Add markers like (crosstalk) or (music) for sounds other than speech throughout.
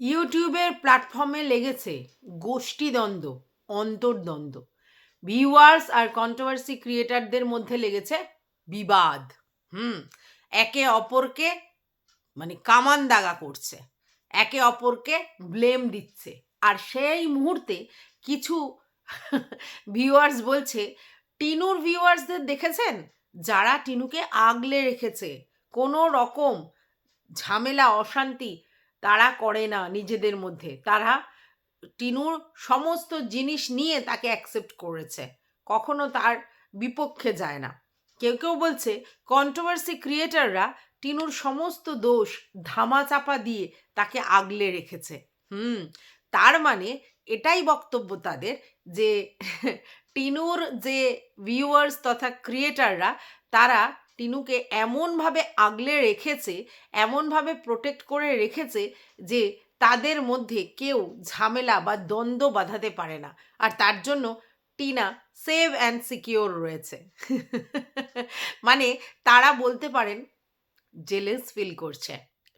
ইউটিউবের প্ল্যাটফর্মে লেগেছে গোষ্ঠীদ্বন্দ্ব, অন্তর্দ্বন্দ্ব। ভিউয়ার্স আর কন্ট্রোভার্সি ক্রিয়েটারদের মধ্যে লেগেছে বিবাদ। হুম, একে অপরকে মানে কামান দাগা করছে, একে অপরকে ব্লেম দিচ্ছে। আর সেই মুহূর্তে কিছু (laughs) ভিউয়ার্স বলছে, টিনুর ভিউয়ার্সদের দেখেছেন? যারা টিনুকে আগলে রেখেছে। কোনো রকম ঝামেলা, অশান্তি তারা করে না নিজেদের মধ্যে। তারা টিনুর সমস্ত জিনিস নিয়ে তাকে অ্যাকসেপ্ট করেছে। কখনো তার বিপক্ষে যায় না। কেউ কেউ বলছে কন্ট্রোভার্সি ক্রিয়েটাররা টিনুর সমস্ত দোষ ধামাচাপা দিয়ে তাকে আগলে রেখেছে। হুম, তার মানে এটাই বক্তব্য তাদের যে (laughs) টিনুর যে ভিউয়ার্স তথা ক্রিয়েটাররা তারা টিনুকে এমনভাবে আগলে রেখেছে, এমনভাবে প্রোটেক্ট করে রেখেছে যে তাদের মধ্যে কেউ ঝামেলা বা দ্বন্দ্ব বাঁধাতে পারে না। আর তার জন্য টিনা সেভ অ্যান্ড সিকিওর রয়েছে। (laughs) মানে তারা বলতে পারেন জেলেস ফিল করছে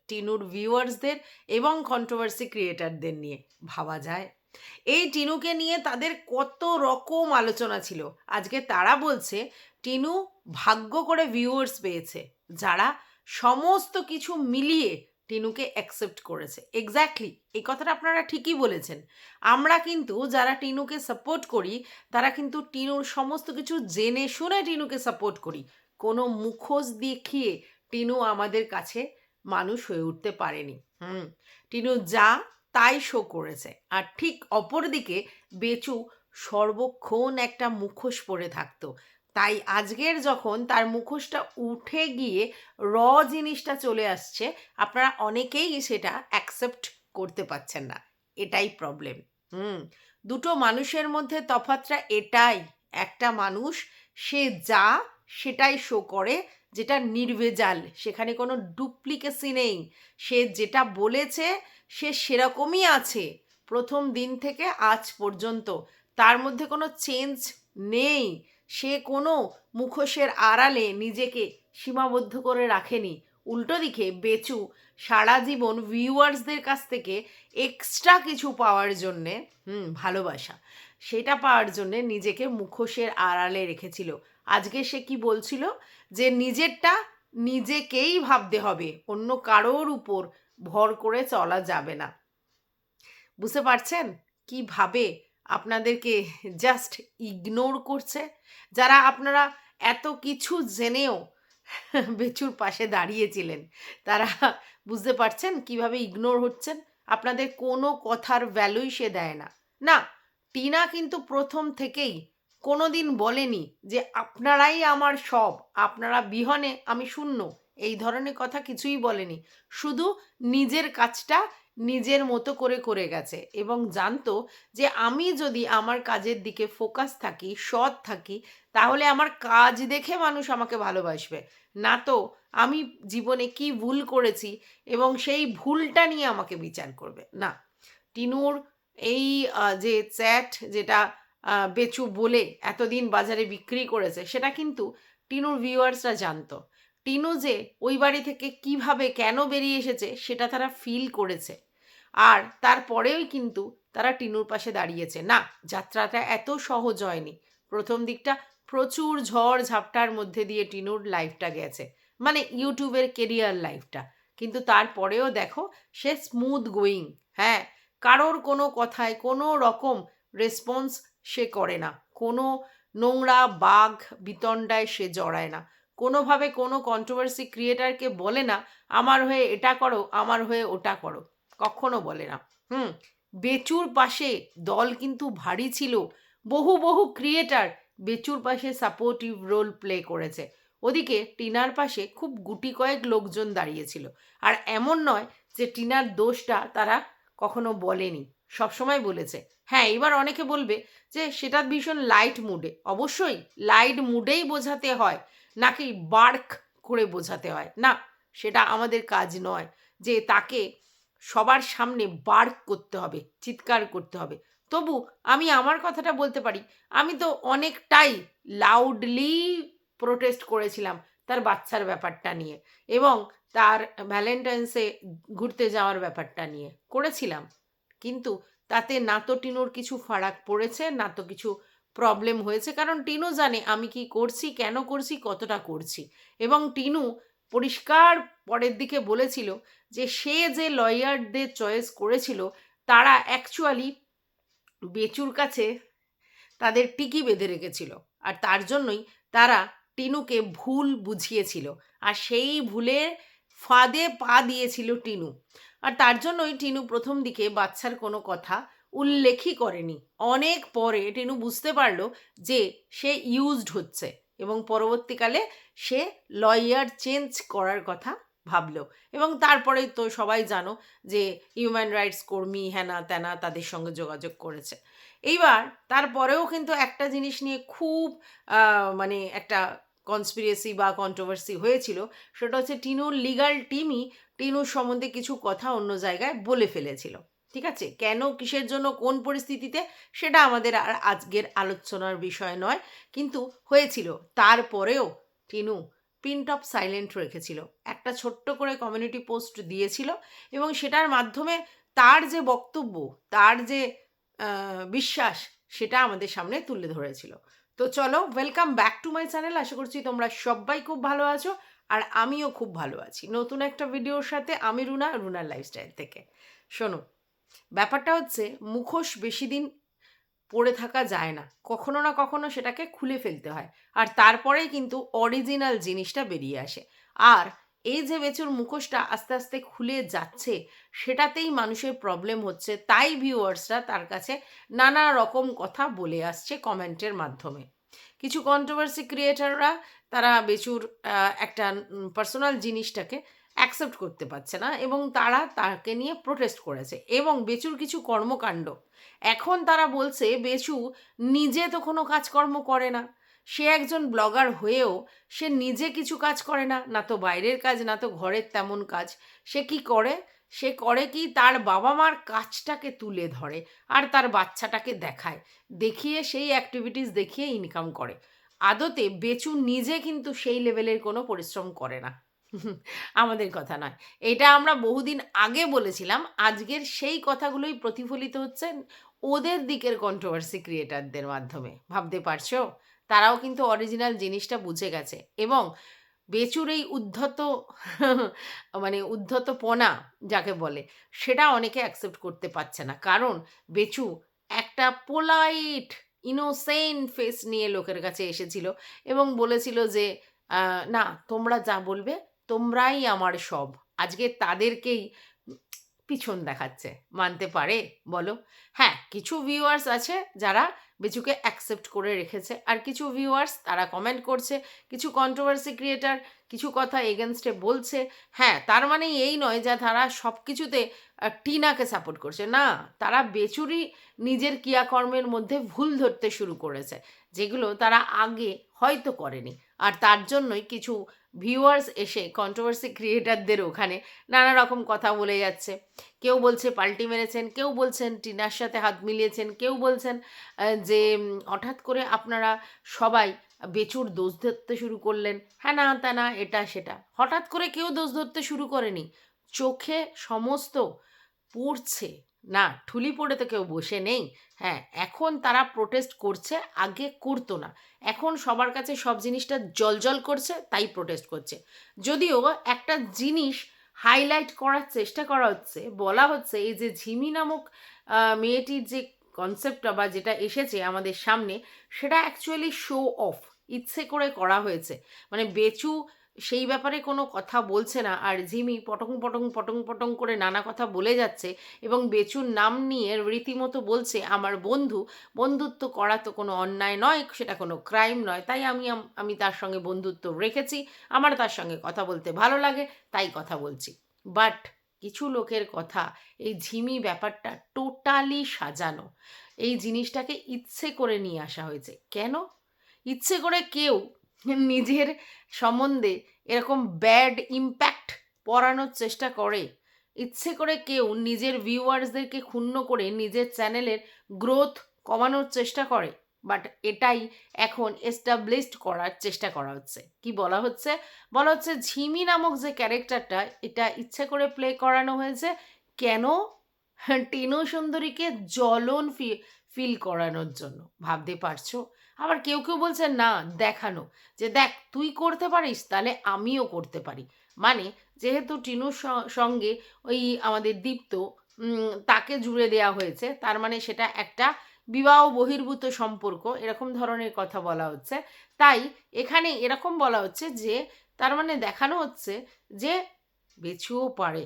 টিনুর ভিউয়ার্সদের এবং কন্ট্রোভার্সি ক্রিয়েটারদের নিয়ে, ভাবা যায়। এই টিনুকে নিয়ে তাদের কত রকম আলোচনা ছিল। আজকে তারা বলছে, টিনু ভাগ্য করে ভিউয়ার্স পেয়েছে, যারা সমস্ত কিছু মিলিয়ে টিনুকে অ্যাকসেপ্ট করেছে। এক্স্যাক্টলি এই কথাটা আপনারা ঠিকই বলেছেন। আমরা কিন্তু যারা টিনুকে সাপোর্ট করি, তারা কিন্তু টিনুর সমস্ত কিছু জেনে শুনে টিনুকে সাপোর্ট করি। কোনো মুখোশ দেখিয়ে টিনু আমাদের কাছে মানুষ হয়ে উঠতে পারেনি। হুম, টিনু যা তাই শো করেছে। আর ঠিক অপরদিকে বেচু সর্বক্ষণ একটা মুখোশ পরে থাকতো। তাই আজকের যখন তার মুখোশটা উঠে গিয়ে র জিনিসটা চলে আসছে, আপনারা অনেকেই সেটা অ্যাকসেপ্ট করতে পারছেন না। এটাই প্রবলেম হুম, দুটো মানুষের মধ্যে তফাৎটা এটাই। একটা মানুষ, সে যা সেটাই শো করে, যেটা নির্ভেজাল, সেখানে কোনো ডুপ্লিকেসি নেই। সে যেটা বলেছে, সে সেরকমই আছে। প্রথম দিন থেকে আজ পর্যন্ত। তার মধ্যে কোনো চেঞ্জ নেই। সে কোনো মুখোশের আড়ালে নিজেকে সীমাবদ্ধ করে রাখেনি। উল্টো দিকে বেচু সারা জীবন ভিউয়ার্সদের কাছ থেকে এক্সট্রা কিছু পাওয়ার জন্যে, হুম, ভালোবাসা। সেটা পাওয়ার জন্যে নিজেকে মুখোশের আড়ালে রেখেছিল। আজকে সে কি বলছিল? যে নিজেরটা নিজেকেই ভাবতে হবে, অন্য কারোর উপর ভর করে চলা যাবে না। বুঝতে পারছেন? কীভাবে আপনাদেরকে জাস্ট ইগনোর করছে। যারা আপনারা এত কিছু জেনেও বেচুর পাশে দাঁড়িয়েছিলেন, তারা বুঝতে পারছেন কীভাবে ইগনোর হচ্ছেন? আপনাদের কোনো কথার ভ্যালুই সে দেয় না। না, টিনা কিন্তু প্রথম থেকেই কোনো দিন বলেনি যে আপনারাই আমার সব, আপনারা বিহনে, আমি শূন্য, এই ধরনের কথা কিছুই বলেনি। শুধু নিজের কাজটা নিজের মতো করে করে গেছে এবং জানতো যে আমি যদি আমার কাজের দিকে ফোকাস থাকি, সৎ থাকি, তাহলে আমার কাজ দেখে মানুষ আমাকে ভালোবাসবে। না তো, আমি জীবনে কি ভুল করেছি এবং সেই ভুলটা নিয়ে আমাকে বিচার করবে। না, টিনুর এই যে চ্যাট যেটা বেচু বলে এতদিন বাজারে বিক্রি করেছে, সেটা কিন্তু টিনুর ভিউয়ার্সরা জানতো। টিনু যে ওই বাড়ি থেকে কীভাবে কেন বেরিয়ে এসেছে সেটা তারা ফিল করেছে। আর তারপরেই কিন্তু তারা টিনুর পাশে দাঁড়িয়েছে। না, যাত্রাটা এত সহজ হয়নি। প্রথম দিকটা প্রচুর ঝড় ঝাপটার মধ্যে দিয়ে টিনুর লাইফটা গেছে। মানে ইউটিউবের কেরিয়ার লাইফটা কিন্তু তারপরেও দেখো, সে স্মুথ গোয়িং হ্যাঁ? কারোর কোনো কথায় কোনো রকম রেসপন্স সে করে না। কোনো নোংরা বাঘ বিতণ্ডায় সে জড়ায় না। কোনোভাবে কোনো কন্ট্রোভার্সি ক্রিয়েটারকে বলে না, আমার হয়ে এটা করো, আমার হয়ে ওটা করো। কখনো বলে না। হুম? বেচুর পাশে দল কিন্তু ভারী ছিল। বহু বহু ক্রিয়েটার বেচুর পাশে সাপোর্টিভ রোল প্লে করেছে। ওদিকে টিনার পাশে খুব গুটি কয়েক লোকজন দাঁড়িয়েছিল আর এমন নয় যে টিনার দোষটা তারা কখনো বলেনি। সবসময় বলেছে। হ্যাঁ এবার অনেকে বলবে যে সেটা ভীষণ লাইট মুডে অবশ্যই লাইট মুডেই বোঝাতে হয়। নাকি বার্ক করে বোঝাতে হয়? না, সেটা আমাদের কাজ নয় যে তাকে সবার সামনে বার্ক করতে হবে, চিৎকার করতে হবে। তবু আমি আমার কথাটা বলতে পারি, আমি তো অনেকটাই লাউডলি প্রোটেস্ট করেছিলাম তার বাচ্চার ব্যাপারটা নিয়ে এবং তার ভ্যালেন্টাইন্সে ঘুরতে যাওয়ার ব্যাপারটা নিয়ে করেছিলাম। কিন্তু তাতে না তো টিনুর কিছু ফারাক পড়েছে, না তো কিছু প্রবলেম হয়েছে। কারণ টিনু জানে আমি কি করছি, কেন করছি, কতটা করছি। এবং টিনু পরিষ্কার পরের দিকে বলেছিল যে, সে যে লয়ারদের চয়েস করেছিল, তারা অ্যাকচুয়ালি বেচুর কাছে তাদের টিকি বেঁধে রেখেছিল। আর তার জন্যই তারা টিনুকে ভুল বুঝিয়েছিল। আর সেই ভুলের ফাঁদে পা দিয়েছিল টিনু। আর তার জন্যই টিনু প্রথম দিকে বাচ্চার কোনো কথা উল্লেখই করেনি। অনেক পরে টিনু বুঝতে পারল যে সে ইউজড হচ্ছে এবং পরবর্তীকালে সে লয়ার চেঞ্জ করার কথা ভাবলো এবং তারপরে তো সবাই জানো যে হিউম্যান রাইটস কর্মী হ্যানা ত্যানা তাদের সঙ্গে যোগাযোগ করেছে। এইবার তারপরেও কিন্তু একটা জিনিস নিয়ে খুব মানে একটা কনস্পিরেসি বা কন্ট্রোভার্সি হয়েছিল, সেটা হচ্ছে টিনুর লিগাল টিমই টিনুর সম্বন্ধে কিছু কথা অন্য জায়গায় বলে ফেলেছিল। ঠিক আছে? কেন, কিসের জন্য, কোন পরিস্থিতিতে? সেটা আমাদের আর আজকের আলোচনার বিষয় নয়। কিন্তু হয়েছিল। তারপরেও টিনু পিন টপ সাইলেন্ট রেখেছিল। একটা ছোট্ট করে কমিউনিটি পোস্ট দিয়েছিল এবং সেটার মাধ্যমে তার যে বক্তব্য, তার যে বিশ্বাস, সেটা আমাদের সামনে তুলে ধরেছিল। তো চলো welcome back to my channel আশা করছি তোমরা সবাই খুব ভালো আছো আর আমিও খুব ভালো আছি। নতুন একটা ভিডিওর সাথে আমি রুনা, রুনার লাইফস্টাইল থেকে। শোনো ব্যাপারটা হচ্ছে মুখোশ বেশি দিন পড়ে থাকা যায় না। কখনো না কখনো সেটাকে খুলে ফেলতে হয়। আর তারপরেই কিন্তু অরিজিনাল জিনিসটা বেরিয়ে আসে। আর এই যে বেচুর মুখোশটা আস্তে আস্তে খুলে যাচ্ছে, সেটাতেই মানুষের প্রবলেম হচ্ছে। তাই ভিউয়ার্সরা তার কাছে নানা রকম কথা বলে আসছে কমেন্টের মাধ্যমে। কিছু কন্ট্রোভার্সি ক্রিয়েটাররা তারা বেচুর একটা পার্সোনাল জিনিসটাকে অ্যাকসেপ্ট করতে পারছে না এবং তারা তাকে নিয়ে প্রোটেস্ট করেছে এবং বেচুর কিছু কর্মকাণ্ড। এখন তারা বলছে, বেচু নিজে তো কোনো কাজকর্ম করে না। সে একজন ব্লগার হয়েও সে নিজে কিছু কাজ করে না। না তো বাইরের কাজ, না তো ঘরের তেমন কাজ। সে কি করে? সে করে কি তার বাবা মার কাজটাকে তুলে ধরে আর তার বাচ্চাটাকে দেখায়, দেখিয়ে সেই অ্যাক্টিভিটিস দেখিয়ে ইনকাম করে। আদতে বেচু নিজে কিন্তু সেই লেভেলের কোনো পরিশ্রম করে না। আমাদের কথা নয়। এটা আমরা বহুদিন আগে বলেছিলাম, আজকের সেই কথাগুলোই প্রতিফলিত হচ্ছে ওদের দিকের কন্ট্রোভার্সি ক্রিয়েটারদের মাধ্যমে। ভাবতে পারছ? তারাও কিন্তু অরিজিনাল জিনিসটা বুঝে গেছে এবং বেচুর এই উদ্ধত মানে উদ্ধতপনা যাকে বলে, সেটা অনেকে অ্যাকসেপ্ট করতে পারছে না। কারণ বেচু একটা পোলাইট ইনোসেন্ট ফেস নিয়ে লোকের কাছে এসেছিল এবং বলেছিল যে না, তোমরা যা বলবে তোমরাই আমার সব। আজকে তাদেরকেই পিছন দেখাচ্ছে। মানতে পারে? বলো। হ্যাঁ কিছু ভিউয়ার্স আছে যারা বেচুকে অ্যাকসেপ্ট করে রেখেছে। আর কিছু ভিউয়ার্স তারা কমেন্ট করছে, কিছু কন্ট্রোভার্সি ক্রিয়েটার কিছু কথা এগেনস্টে বলছে। হ্যাঁ তার মানে এই নয় যে তারা সব কিছুতে টিনাকে সাপোর্ট করছে। না, তারা বেচুরই নিজের ক্রিয়াকর্মের মধ্যে ভুল ধরতে শুরু করেছে, যেগুলো তারা আগে হয়তো করেনি। আর তার জন্যই কিছু ভিউয়ার্স এসে কন্ট্রোভার্সি ক্রিয়েটারদের ওখানে নানা রকম কথা বলে যাচ্ছে। কেউ বলছে পাল্টি মেরেছেন, কেউ বলছেন টিনার সাথে হাত মিলিয়েছেন, কেউ বলছেন যে হঠাৎ করে আপনারা সবাই বেচুর দোষ ধরতে শুরু করলেন। হ্যাঁ না, তা না, এটা, সেটা। হঠাৎ করে কেউ দোষ ধরতে শুরু করেনি। চোখে সমস্ত পড়ছে। না, ঠুলি পড়ে তো কেউ বসে নেই। হ্যাঁ এখন তারা প্রোটেস্ট করছে, আগে করতো না। এখন সবার কাছে সব জিনিসটা জলজল করছে, তাই প্রোটেস্ট করছে। যদিও একটা জিনিস হাইলাইট করার চেষ্টা করা হচ্ছে, বলা হচ্ছে, এই যে ঝিমি নামক মেয়েটির যে কনসেপ্টটা বা যেটা এসেছে আমাদের সামনে, সেটা অ্যাকচুয়ালি শো অফ ইচ্ছে করে করা হয়েছে। মানে বেচু সেই ব্যাপারে কোনো কথা বলছে না। আর ঝিমি পটং পটং পটং পটং করে নানা কথা বলে যাচ্ছে এবং বেচুর নাম নিয়ে রীতিমতো বলছে, আমার বন্ধু, বন্ধুত্ব করা তো কোনো অন্যায় নয়, সেটা কোনো ক্রাইম নয়। তাই আমি আমি তার সঙ্গে বন্ধুত্ব রেখেছি, আমার তার সঙ্গে কথা বলতে ভালো লাগে, তাই কথা বলছি। বাট কিছু লোকের কথা, এই ঝিমি ব্যাপারটা টোটালি সাজানো। এই জিনিসটাকে ইচ্ছে করে নিয়ে আসা হয়েছে। কেন? ইচ্ছে করে কেউ নিজের সম্বন্ধে এরকম ব্যাড ইম্প্যাক্ট পড়ানোর চেষ্টা করে। ইচ্ছে করে কেউ নিজের ভিউয়ার্সদেরকে ক্ষুণ্ণ করে নিজের চ্যানেলের গ্রোথ কমানোর চেষ্টা করে বাট এটাই এখন এস্টাবলিশড করার চেষ্টা করা হচ্ছে। কি বলা হচ্ছে? বলা হচ্ছে ঝিমি নামক যে ক্যারেক্টারটা, এটা ইচ্ছে করে প্লে করানো হয়েছে। কেন? টিনু সুন্দরীকে জ্বলন ফিল করানোর জন্য। ভাবতে পারছ? আবার কেউ কেউ বলছে, না, দেখানো। যে দেখ, তুই করতে পারিস, তাহলে আমিও করতে পারি। মানে যেহেতু টিনুর সঙ্গে ওই আমাদের দীপ্ত তাকে জুড়ে দেওয়া হয়েছে, তার মানে সেটা একটা বিবাহ বহির্ভূত সম্পর্ক, এরকম ধরনের কথা বলা হচ্ছে। তাই এখানে এরকম বলা হচ্ছে যে, তার মানে দেখানো হচ্ছে যে বেছুও পারে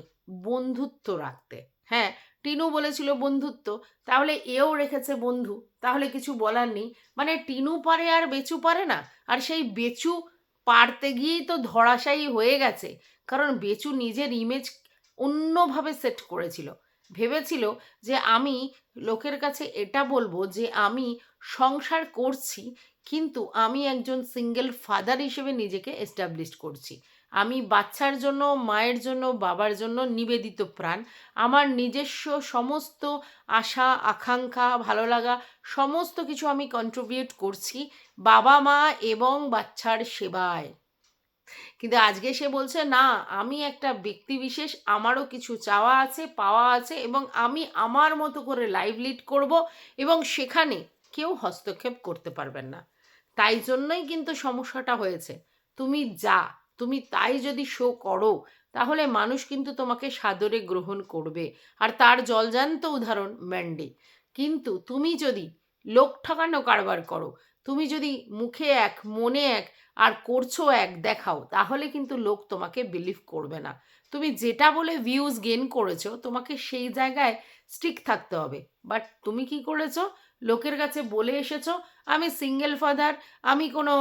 বন্ধুত্ব রাখতে। হ্যাঁ টিনু বলেছিল বন্ধুত্ব, তাহলে এও রেখেছে বন্ধু। তাহলে কিছু বলার নেই। মানে টিনু পারে আর বেচু পারে না। আর সেই বেচু পারতে গিয়েই তো ধরাশায়ী হয়ে গেছে। কারণ বেচু নিজের ইমেজ অন্যভাবে সেট করেছিল। ভেবেছিল যে আমি লোকের কাছে এটা বলব যে আমি সংসার করছি, কিন্তু আমি একজন সিঙ্গেল ফাদার হিসেবে নিজেকে এস্টাবলিশ করছি। আমি বাচ্চার জন্য, মায়ের জন্য, বাবার জন্য নিবেদিত প্রাণ। আমার নিজস্ব সমস্ত আশা, আকাঙ্ক্ষা, ভালো লাগা, সমস্ত কিছু আমি কন্ট্রিবিউট করছি বাবা মা এবং বাচ্চার সেবায়। কিন্তু আজকে সে বলছে, না, আমি একটা ব্যক্তি বিশেষ, আমারও কিছু চাওয়া আছে, পাওয়া আছে এবং আমি আমার মতো করে লাইভ লিড করব এবং সেখানে কেউ হস্তক্ষেপ করতে পারবেন না। তাই জন্যই কিন্তু সমস্যাটা হয়েছে। তুমি যা তুমি তাই যদি শো করো, তাহলে মানুষ কিন্তু তোমাকে সাদরে গ্রহণ করবে। আর তার জলজান্ত উদাহরণ ম্যান্ডি কিন্তু তুমি যদি লোক ঠকানো কারবার করো তুমি যদি মুখে এক, মনে এক, আর করছ এক দেখাও, তাহলে কিন্তু লোক তোমাকে বিলিভ করবে না। তুমি যেটা বলে ভিউজ গেন করেছ, তোমাকে সেই জায়গায় স্টিক থাকতে হবে। বাট তুমি কি করেছ? লোকের কাছে বলে এসেছ, আমি সিঙ্গেল ফাদার আমি কোনো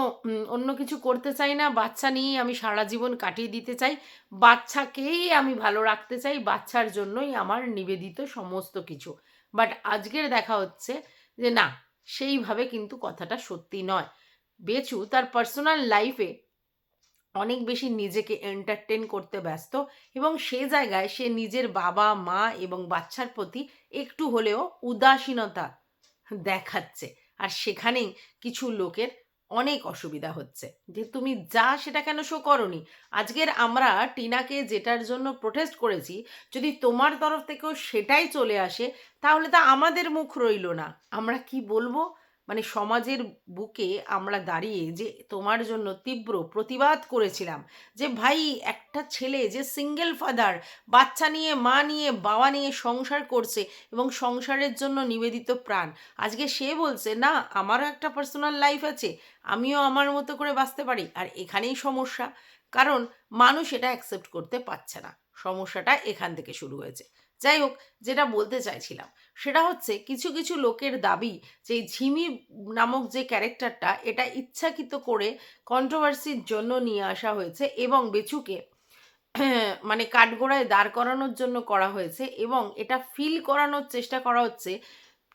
অন্য কিছু করতে চাই না, বাচ্চা নিয়েই আমি সারা জীবন কাটিয়ে দিতে চাই, বাচ্চাকেই আমি ভালো রাখতে চাই, বাচ্চার জন্যই আমার নিবেদিত সমস্ত কিছু। বাট আজকের দেখা হচ্ছে যে না সেইভাবে কিন্তু কথাটা সত্যি নয়। বেচু তার পার্সোনাল লাইফে অনেক বেশি নিজেকে এন্টারটেন করতে ব্যস্ত এবং সে জায়গায় সে নিজের বাবা, মা এবং বাচ্চার প্রতি একটু হলেও উদাসীনতা দেখাচ্ছে। আর সেখানেই কিছু লোকের অনেক অসুবিধা হচ্ছে। যে তুমি যা সেটা কেন শো করনি? আজকের আমরা টিনাকে যেটার জন্য প্রোটেস্ট করেছি, যদি তোমার তরফ থেকেও সেটাই চলে আসে, তাহলে তা আমাদের মুখ রইল না। আমরা কি বলব? মানে সমাজের বুকে আমরা দাঁড়িয়ে যে তোমার জন্য তীব্র প্রতিবাদ করেছিলাম যে ভাই একটা ছেলে যে সিঙ্গেল ফাদার বাচ্চা নিয়ে, মা নিয়ে, বাবা নিয়ে সংসার করছে এবং সংসারের জন্য নিবেদিত প্রাণ। আজকে সে বলছে, না, আমারও একটা পার্সোনাল লাইফ আছে, আমিও আমার মতো করে বাঁচতে পারি। আর এখানেই সমস্যা। কারণ মানুষ এটা অ্যাকসেপ্ট করতে পারছে না। সমস্যাটা এখান থেকে শুরু হয়েছে। যাই হোক, যেটা বলতে চাইছিলাম সেটা হচ্ছে কিছু কিছু লোকের দাবি যে ঝিমি নামক যে ক্যারেক্টারটা এটা ইচ্ছাকৃত করে কন্ট্রোভার্সির জন্য নিয়ে আসা হয়েছে এবং বেচুকে (clears throat) মানে কাঠগোড়ায় দাঁড় করানোর জন্য করা হয়েছে এবং এটা ফিল করানোর চেষ্টা করা হচ্ছে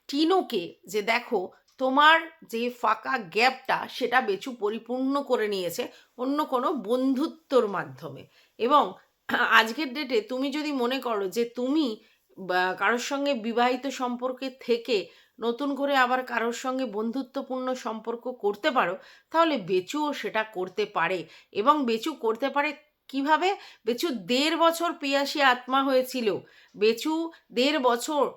টিনুকে যে দেখো তোমার যে ফাঁকা গ্যাপটা সেটা বেচু পরিপূর্ণ করে নিয়েছে অন্য কোনো বন্ধুত্বর মাধ্যমে এবং (clears throat) আজকের ডেটে তুমি যদি মনে করো যে তুমি কারোর সঙ্গে বিবাহিত সম্পর্কে থেকে নতুন করে আবার কারোর সঙ্গে বন্ধুত্বপূর্ণ সম্পর্ক করতে পারো, তাহলে বেচুও সেটা করতে পারে। এবং বেচু করতে পারে কীভাবে? বেচু দেড় বছর পিয়াসী আত্মা হয়েছিল। বেচু দেড় বছর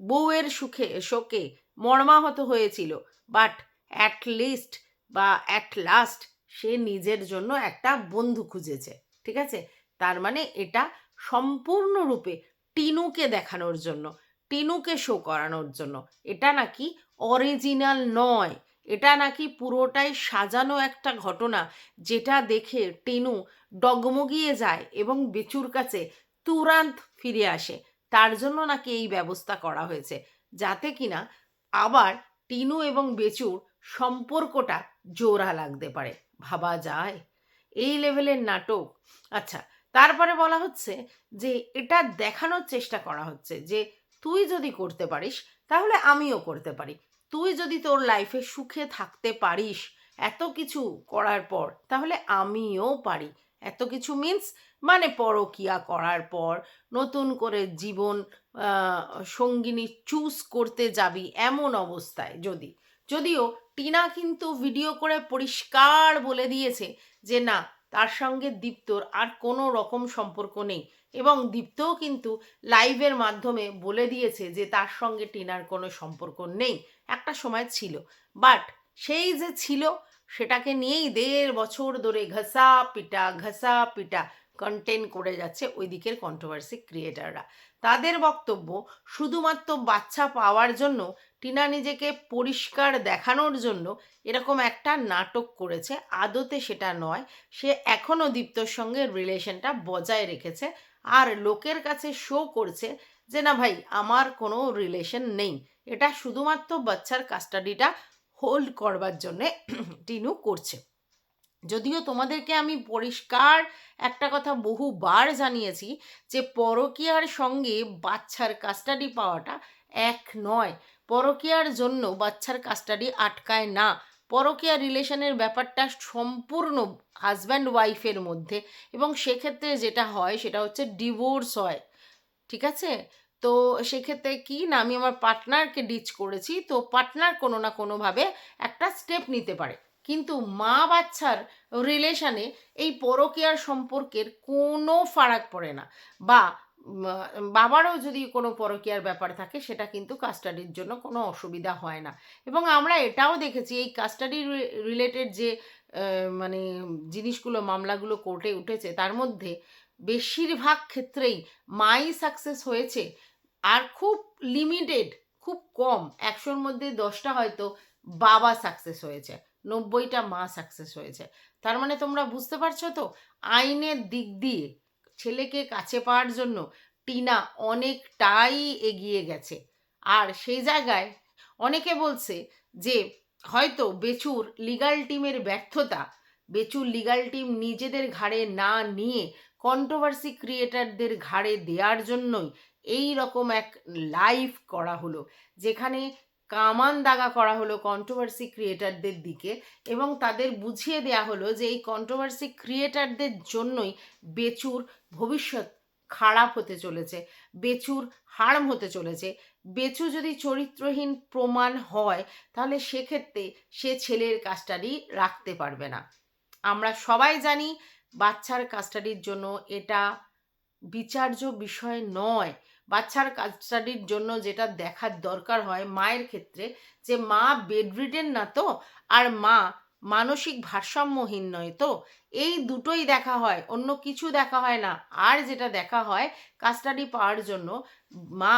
বউয়ের সুখে, শোকে মর্মাহত হয়েছিল। বাট অ্যাট লিস্ট বা অ্যাট লাস্ট সে নিজের জন্য একটা বন্ধু খুঁজেছে। ঠিক আছে? তার মানে এটা সম্পূর্ণরূপে টিনুকে দেখানোর জন্য, টিনুকে শো করানোর জন্য। এটা নাকি অরিজিনাল নয়। এটা নাকি পুরোটাই সাজানো একটা ঘটনা যেটা দেখে টিনু ডগমগিয়ে যায় এবং বেচুর কাছে তুরান্ত ফিরে আসে। তার জন্য নাকি এই ব্যবস্থা করা হয়েছে। যাতে কিনা আবার টিনু এবং বেচুর সম্পর্কটা জোড়া লাগতে পারে। ভাবা যায়? এই লেভেলের নাটক। আচ্ছা তারপরে বলা হচ্ছে যে এটা দেখানোর চেষ্টা করা হচ্ছে যে তুই যদি করতে পারিস, তাহলে আমিও করতে পারি। তুই যদি তোর লাইফে সুখে থাকতে পারিস এত কিছু করার পর, তাহলে আমিও পারি। এত কিছু মিন্স মানে পরকিয়া করার পর, নতুন করে জীবন সঙ্গিনী চুজ করতে যাবি এমন অবস্থায় যদি। যদিও টিনা কিন্তু ভিডিও করে পরিষ্কার বলে দিয়েছে যে না তার সঙ্গে দীপ্তর আর কোনো রকম সম্পর্ক নেই। এবং দীপ্তও কিন্তু লাইভের মাধ্যমে বলে দিয়েছে যে তার সঙ্গে টিনার কোনো সম্পর্ক নেই। একটা সময় ছিল। বাট সেই যে ছিল, সেটাকে নিয়েই দেড় বছর ধরে ঘসা পিটা ঘসা পিটা কন্টেন্ট করে যাচ্ছে ওই দিকের কন্ট্রোভার্সি ক্রিয়েটাররা তাদের বক্তব্য, শুধুমাত্র বাচ্চা পাওয়ার জন্য, টিনা নিজেকে পরিষ্কার দেখানোর জন্য এরকম একটা নাটক করেছে। আদতে সেটা নয়, সে এখনও দীপ্তর সঙ্গে রিলেশনটা বজায় রেখেছে আর লোকের কাছে শো করছে যে, না ভাই, আমার কোনো রিলেশন নেই। এটা শুধুমাত্র বাচ্চার কাস্টাডিটা হোল্ড করবার জন্যে টিনু করছে। যদিও তোমাদেরকে আমি পরিষ্কার একটা কথা বহুবার জানিয়েছি যে পরকীয়ার সঙ্গে বাচ্চার কাস্টাডি পাওয়াটা এক নয়। পরকীয়ার জন্য বাচ্চার কাস্টাডি আটকায় না। পরকীয়া রিলেশনের ব্যাপারটা সম্পূর্ণ হাজব্যান্ড ওয়াইফের মধ্যে এবং সেক্ষেত্রে যেটা হয় সেটা হচ্ছে ডিভোর্স হয়। ঠিক আছে? তো সেক্ষেত্রে কি না আমি আমার পার্টনারকে ডিচ করেছি, তো পার্টনার কোনো না কোনোভাবে একটা স্টেপ নিতে পারে। কিন্তু মা বাচ্চার রিলেশনে এই পরকীয়ার সম্পর্কের কোনো ফারাক পড়ে না। বা বাবারও যদি কোনো পরকীয়ার ব্যাপার থাকে, সেটা কিন্তু কাস্টাডির জন্য কোনো অসুবিধা হয় না। এবং আমরা এটাও দেখেছি, এই কাস্টাডি রিলেটেড যে মানে জিনিসগুলো, মামলাগুলো কোর্টে উঠেছে, তার মধ্যে বেশিরভাগ ক্ষেত্রেই মাই সাকসেস হয়েছে, আর খুব লিমিটেড খুব কম, একশোর মধ্যে দশটা হয়তো বাবা সাকসেস হয়েছে। নব্বইটা মা সাকসেস হয়েছে। তার মানে তোমরা বুঝতে পারছ তো? আইনের দিক দিয়ে ছেলেকে কাছে পাওয়ার জন্য টিনা অনেকটাই এগিয়ে গেছে। আর সেই জায়গায় অনেকে বলছে যে, হয়তো বেচুর লিগাল টিমের ব্যর্থতা, বেচুর লিগাল টিম নিজেদের ঘাড়ে না নিয়ে কন্ট্রোভার্সি ক্রিয়েটারদের ঘাড়ে দেওয়ার জন্যই এই রকম এক লাইভ করা হলো। যেখানে কামান দাগা করা হলো কন্ট্রোভার্সি ক্রিয়েটারদের দিকে এবং তাদের বুঝিয়ে দেয়া হলো যে এই কন্ট্রোভার্সি ক্রিয়েটারদের জন্যই বেচুর ভবিষ্যৎ খারাপ হতে চলেছে, বেচুর হার্ম হতে চলেছে। বেচু যদি চরিত্রহীন প্রমাণ হয়, তাহলে সেক্ষেত্রে সে ছেলের কাস্টাডি রাখতে পারবে না। আমরা সবাই জানি বাচ্চার কাস্টাডির জন্য এটা বিচার্য বিষয় নয়। বাচ্চার কাস্টাডির জন্য যেটা দেখার দরকার হয় মায়ের ক্ষেত্রে যে মা বেডরিডেন না তো, আর মা মানসিক ভারসাম্যহীন নয় তো। এই দুটোই দেখা হয়, অন্য কিছু দেখা হয় না। আর যেটা দেখা হয় কাস্টাডি পাওয়ার জন্য মা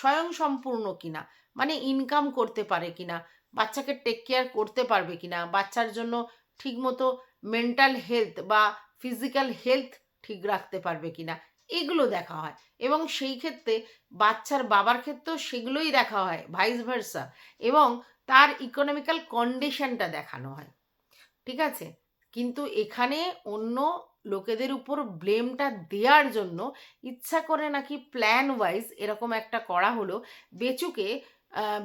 স্বয়ং সম্পূর্ণ কিনা মানে ইনকাম করতে পারে কিনা, বাচ্চাকে টেক কেয়ার করতে পারবে কিনা, বাচ্চার জন্য ঠিকমতো মেন্টাল হেলথ বা ফিজিক্যাল হেলথ ঠিক রাখতে পারবে কিনা এগুলো দেখা হয়। এবং সেই ক্ষেত্রে বাচ্চার বাবার ক্ষেত্রেও সেগুলোই দেখা হয় ভাইস ভার্সা এবং তার ইকোনমিক্যাল কন্ডিশনটা দেখানো হয়। ঠিক আছে? কিন্তু এখানে অন্য লোকেদের উপর ব্লেমটা দেওয়ার জন্য ইচ্ছা করে নাকি প্ল্যান ওয়াইজ এরকম একটা করা হলো, বেচুকে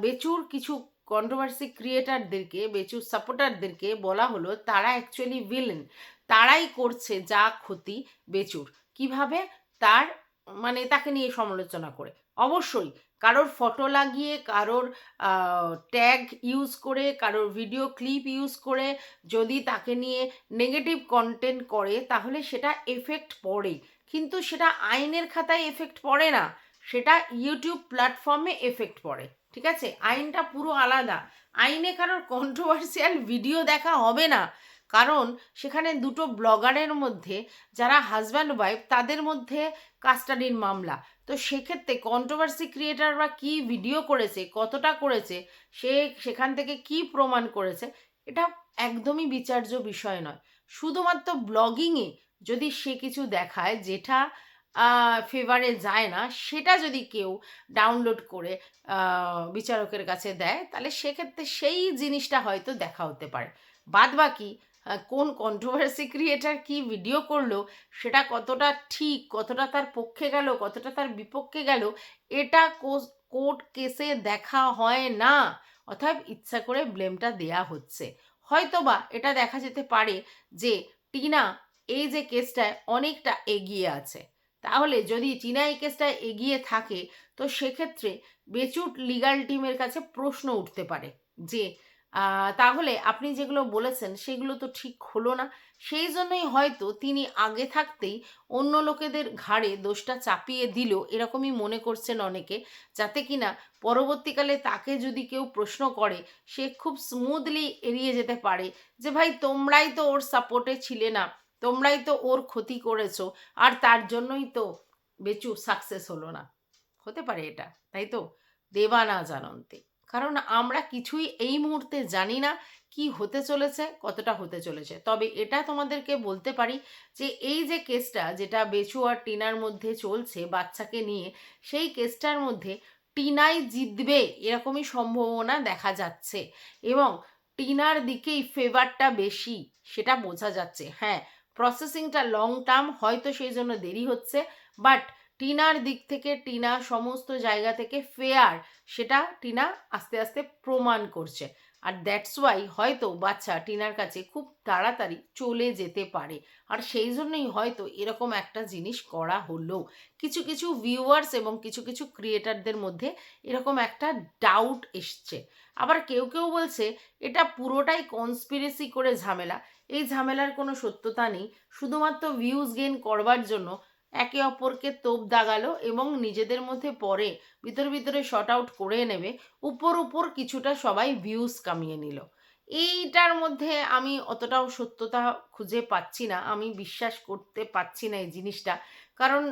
বেচুর কিছু কন্ট্রোভার্সি ক্রিয়েটারদেরকে বেচুর সাপোর্টারদেরকে বলা হলো, তারা অ্যাকচুয়ালি ভিলেন তারাই করছে যা ক্ষতি বেচুর। কীভাবে? তার মানে তাকে নিয়ে সমালোচনা করে। অবশ্যই কারোর ফটো লাগিয়ে, কারোর ট্যাগ ইউজ করে, কারোর ভিডিও ক্লিপ ইউজ করে যদি তাকে নিয়ে নেগেটিভ কন্টেন্ট করে, তাহলে সেটা এফেক্ট পড়ে। কিন্তু সেটা আইনের খাতায় এফেক্ট পড়ে না। সেটা ইউটিউব প্ল্যাটফর্মে এফেক্ট পড়ে। ঠিক আছে? আইনটা পুরো আলাদা। আইনে কারোর কন্ট্রোভার্সিয়াল ভিডিও দেখা হবে না। কারণ সেখানে দুটো ব্লগারের মধ্যে যারা হাজব্যান্ড ওয়াইফ তাদের মধ্যে কাস্টাডির মামলা। তো সেক্ষেত্রে কন্ট্রোভার্সি ক্রিয়েটাররা কি ভিডিও করেছে, কতটা করেছে, সে সেখান থেকে কি প্রমাণ করেছে, এটা একদমই বিচার্য বিষয় নয়। শুধুমাত্র ব্লগিংয়ে যদি সে কিছু দেখায় যেটা ফেভারে যায় না, সেটা যদি কেউ ডাউনলোড করে বিচারকের কাছে দেয়, তাহলে সেক্ষেত্রে সেই জিনিসটা হয়তো দেখা হতে পারে। বাদ বাকি কোন কন্ট্রোভার্সি ক্রিয়েটার কি ভিডিও করল, সেটা কতটা ঠিক, কতটা তার পক্ষে গেল, কতটা তার বিপক্ষে গেল, এটা কোর্ট কেসে দেখা হয় না। অর্থাৎ ইচ্ছা করে ব্লেমটা দেয়া হচ্ছে। হয়তোবা এটা দেখা যেতে পারে যে টিনা এই যে কেসটায় অনেকটা এগিয়ে আছে। তাহলে যদি টিনা এই কেসটা এগিয়ে থাকে, তো সেক্ষেত্রে বেচুট লিগাল টিমের কাছে প্রশ্ন উঠতে পারে যে তাহলে আপনি যেগুলো বলেছেন সেগুলো তো ঠিক হলো না। সেই জন্যই হয়তো তিনি আগে থাকতেই অন্য লোকেদের ঘাড়ে দোষটা চাপিয়ে দিল এরকমই মনে করছেন অনেকে, যাতে কিনা পরবর্তীকালে তাকে যদি কেউ প্রশ্ন করে, সে খুব স্মুথলি এড়িয়ে যেতে পারে যে, ভাই, তোমরাই তো ওর সাপোর্টে ছিলে না, তোমরাই তো ওর ক্ষতি করেছ, আর তার জন্যই তো বেচু সাকসেস হলো না। হতে পারে এটা, তাই তো? দেবানা জানন্তে। কারণ আমরা কিছুই এই মুহূর্তে জানি না কি হতে চলেছে, কতটা হতে চলেছে। তবে এটা তোমাদেরকে বলতে পারি যে এই যে কেসটা যেটা বেচু আর টিনার মধ্যে চলছে বাচ্চাকে নিয়ে, সেই কেসটার মধ্যে টিনাই জিতবে এরকমই সম্ভাবনা দেখা যাচ্ছে। এবং টিনার দিকেই ফেভারটা বেশি, সেটা বোঝা যাচ্ছে। হ্যাঁ প্রসেসিংটা লং টার্ম হয়তো সেই জন্য দেরি হচ্ছে বাট টিনার দিক থেকে, টিনা সমস্ত জায়গা থেকে ফেয়ার সেটা টিনা আস্তে আস্তে প্রমাণ করছে। আর দ্যাটস ওয়াই হয়তো বাচ্চা টিনার কাছে খুব তাড়াতাড়ি চলে যেতে পারে। আর সেই জন্যই হয়তো এরকম একটা জিনিস করা হলো। কিছু কিছু ভিউয়ার্স এবং কিছু কিছু ক্রিয়েটারদের মধ্যে এরকম একটা ডাউট এসছে। আবার কেউ কেউ বলছে, এটা পুরোটাই কনস্পিরেসি করে ঝামেলা। এই ঝামেলার কোনো সত্যতা নেই। শুধুমাত্র ভিউজ গেইন করবার জন্য একে অপরকে তোপ দাগালো এবং নিজেদের মধ্যে পরে ভিতরে ভিতরে শর্ট আউট করে নেবে, উপর উপর কিছুটা সবাই ভিউজ কামিয়ে নিল। এইটার মধ্যে আমি অতটাও সত্যতা খুঁজে পাচ্ছি না, আমি বিশ্বাস করতে পারছি না এই জিনিসটা। কারণ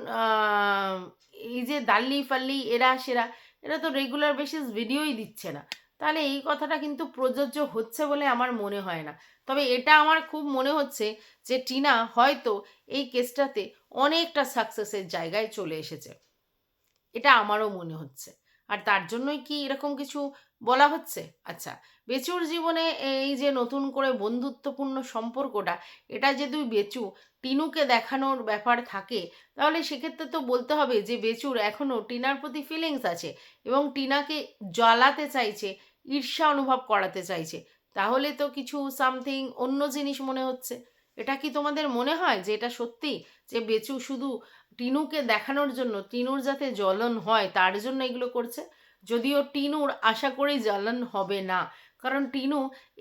এই যে দাল্লি ফাল্লি, এরা সেরা, এরা তো রেগুলার বেসিস ভিডিওই দিচ্ছে না। তাহলে এই কথাটা কিন্তু প্রযোজ্য হচ্ছে বলে আমার মনে হয় না। তবে এটা আমার খুব মনে হচ্ছে যে টিনা হয়তো এই কেসটাতে অনেকটা সাকসেসের জায়গায় চলে এসেছে। এটা আমারও মনে হচ্ছে। আর তার জন্যই কি এরকম কিছু বলা হচ্ছে? আচ্ছা বেচুর জীবনে এই যে নতুন করে বন্ধুত্বপূর্ণ সম্পর্কটা, এটা যে যদি বেচু, টিনুকে দেখানোর ব্যাপার থাকে, তাহলে সেক্ষেত্রে তো বলতে হবে যে বেচুর এখনও টিনার প্রতি ফিলিংস আছে এবং টিনাকে জ্বালাতে চাইছে, ঈর্ষা অনুভব করাতে চাইছে। তাহলে তো কিছু সামথিং অন্য জিনিস মনে হচ্ছে। এটা কি তোমাদের মনে হয় যে এটা সত্যি? যে বেচু শুধু টিনুকে দেখানোর জন্য, টিনুর যাতে জ্বলন হয়, তার জন্য এগুলো করছে? যদিও টিনুর আশা করি জ্বলন হবে না। কারণ টিনু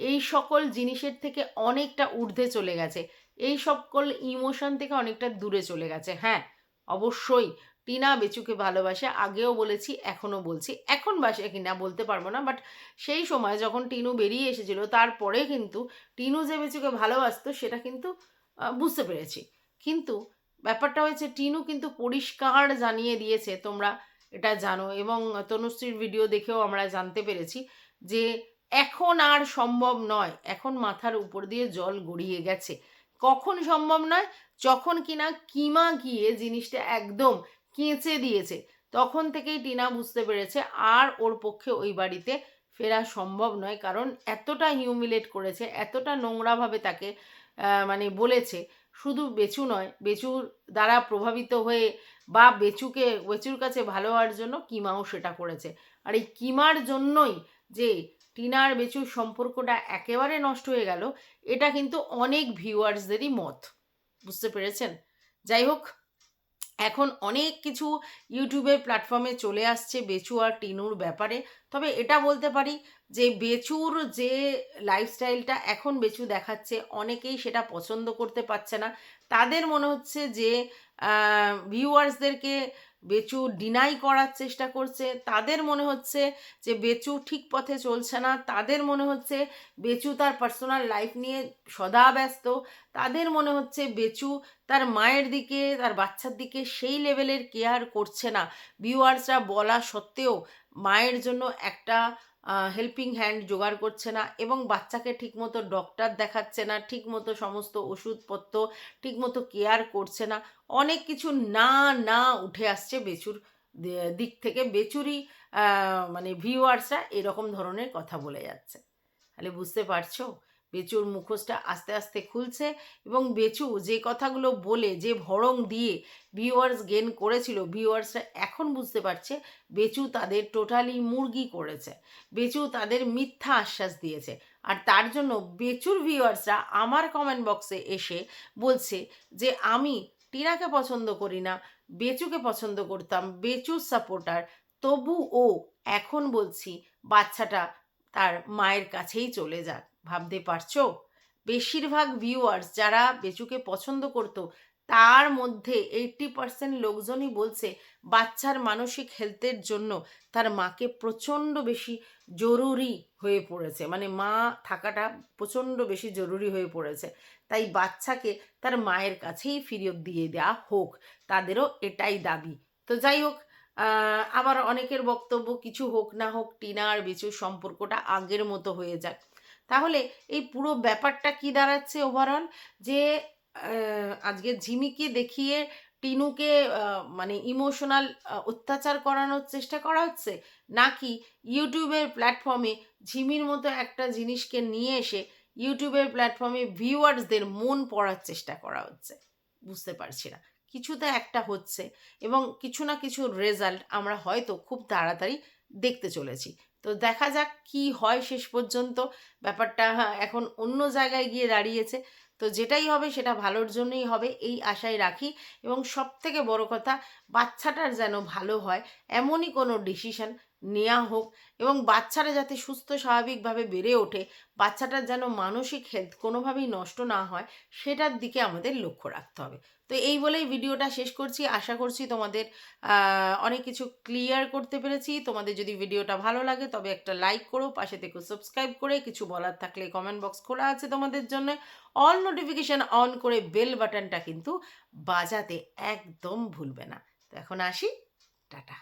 এই সকল জিনিসের থেকে অনেকটা ঊর্ধ্বে চলে গেছে। এই সকল ইমোশন থেকে অনেকটা দূরে চলে গেছে। হ্যাঁ অবশ্যই টিনা বেচুকে ভালোবাসে, আগেও বলেছি, এখনও বলছি। এখন বাসে কিনা বলতে পারব না বাট সেই সময় যখন টিনু বেরিয়ে এসেছিল, তারপরে কিন্তু টিনু যে বেচুকে ভালোবাসতো, সেটা কিন্তু বুঝতে পেরেছি। কিন্তু ব্যাপারটা হয়েছে, টিনু কিন্তু পরিষ্কার জানিয়ে দিয়েছে, তোমরা এটা জানো এবং তনুশ্রীর ভিডিও দেখেও আমরা জানতে পেরেছি যে এখন আর সম্ভব নয়। এখন মাথার উপর দিয়ে জল গড়িয়ে গেছে। কখন সম্ভব নয়? যখন কিনা কিমা গিয়ে জিনিসটা একদম কেঁচে দিয়েছে। তখন থেকেই টিনা বুঝতে পেরেছে আর ওর পক্ষে ওই বাড়িতে ফেরা সম্ভব নয়। কারণ এতটা হিউমিলেট করেছে, এতটা নোংরাভাবে তাকে মানে বলেছে। শুধু বেচু নয় বেচুর দ্বারা প্রভাবিত হয়ে বা বেচুকে, বেচুর কাছে ভালো হওয়ার জন্য কিমাও সেটা করেছে। আর এই কিমার জন্যই যে টিনার বেচুর সম্পর্কটা একেবারে নষ্ট হয়ে গেল। এটা কিন্তু অনেক ভিউয়ার্সদেরই মত। বুঝতে পেরেছেন? যাই হোক, এখন অনেক কিছু ইউটিউবের প্ল্যাটফর্মে চলে আসছে বেচু আর টিনুর ব্যাপারে। তবে এটা বলতে পারি যে বেচুর যে লাইফস্টাইলটা এখন বেচু দেখাচ্ছে, অনেকেই সেটা পছন্দ করতে পারছে না। তাদের মনে হচ্ছে যে ভিউয়ার্সদেরকে বেচু ডিনাই করার চেষ্টা করছে। তাদের মনে হচ্ছে যে বেচু ঠিক পথে চলছে না। তাদের মনে হচ্ছে বেচু তার পার্সোনাল লাইফ নিয়ে সদা ব্যস্ত। তাদের মনে হচ্ছে বেচু তার মায়ের দিকে, তার বাচ্চার দিকে সেই লেভেলের কেয়ার করছে না। ভিউয়ার্সরা বলা সত্ত্বেও মায়ের জন্য একটা হেল্পিং হ্যান্ড জোগাড় করছে না এবং বাচ্চাকে ঠিকমতো ডক্টর দেখাচ্ছে না, ঠিকমতো সমস্ত ওষুধপত্র, ঠিকমতো কেয়ার করছে না। অনেক কিছু না না উঠে আসছে বেচুর দিক থেকে। বেচুরি মানে ভিউয়ার্সরা এরকম ধরনের কথা বলে যাচ্ছে। তাহলে বুঝতে পারছ? বেচুর মুখোশটা আস্তে আস্তে খুলছে এবং বেচু যে কথাগুলো বলে, যে ভরং দিয়ে ভিউয়ার্স গেন করেছিল ভিউয়ার্সরা এখন বুঝতে পারছে বেচু তাদের টোটালি মুরগি করেছে। বেচু তাদের মিথ্যা আশ্বাস দিয়েছে। আর তার জন্য বেচুর ভিউয়ার্সরা আমার কমেন্ট বক্সে এসে বলছে যে, আমি টিনাকে পছন্দ করি না, বেচুকে পছন্দ করতাম, বেচুর সাপোর্টার তবু ও, এখন বলছি বাচ্চাটা তার মায়ের কাছেই চলে যাক। ভাবতে পারছ? বেশিরভাগ ভিউয়ার্স যারা বেচুকে পছন্দ করতো, তার মধ্যে এইট্টি পার্সেন্ট লোকজনই বলছে বাচ্চার মানসিক হেলথের জন্য তার মাকে প্রচণ্ড বেশি জরুরি হয়ে পড়েছে। মানে মা থাকাটা প্রচণ্ড বেশি জরুরি হয়ে পড়েছে। তাই বাচ্চাকে তার মায়ের কাছেই ফিরিয়ে দিয়ে দেওয়া হোক, তাদেরও এটাই দাবি। তো যাই হোক আবার অনেকের বক্তব্য, কিছু হোক না হোক, টিনা আর বেচুর সম্পর্কটা আগের মতো হয়ে যাক। তাহলে এই পুরো ব্যাপারটা কি দাঁড়াচ্ছে ওভারঅল যে আজকে ঝিমিকে দেখিয়ে টিনুকে মানে ইমোশনাল অত্যাচার করানোর চেষ্টা করা হচ্ছে, নাকি ইউটিউবের প্ল্যাটফর্মে ঝিমির মতো একটা জিনিসকে নিয়ে এসে ইউটিউবের প্ল্যাটফর্মে ভিউয়ার্সদের মন পড়ার চেষ্টা করা হচ্ছে? বুঝতে পারছি না। কিছু তো একটা হচ্ছে এবং কিছু না কিছু রেজাল্ট আমরা হয়তো খুব তাড়াতাড়ি দেখতে চলেছি। তো দেখা যাক কি হয় শেষ পর্যন্ত। ব্যাপারটা এখন অন্য জায়গায় গিয়ে দাঁড়িয়েছে। তো যেটাই হবে সেটা ভালোর জন্যই হবে, এই আশায় রাখি। এবং সব থেকে বড় কথা, বাচ্চাটার যেন ভালো হয়, এমনই কোনো ডিসিশন নেওয়া হোক। এবং বাচ্চারা যাতে সুস্থ স্বাভাবিকভাবে বেড়ে ওঠে, বাচ্চাটার যেন মানসিক হেলথ কোনোভাবেই নষ্ট না হয়, সেটার দিকে আমাদের লক্ষ্য রাখতে হবে। তো এই বলেই ভিডিওটা শেষ করছি। আশা করছি তোমাদের অনেক কিছু ক্লিয়ার করতে পেরেছি। তোমাদের যদি ভিডিওটা ভালো লাগে তবে একটা লাইক করো, পাশে থেকে সাবস্ক্রাইব করে, কিছু বলার থাকলে কমেন্ট বক্স খোলা আছে তোমাদের জন্য। অল নোটিফিকেশান অন করে বেল বাটনটা কিন্তু বাজাতে একদম ভুলবে না। তো এখন আসি, টাটা।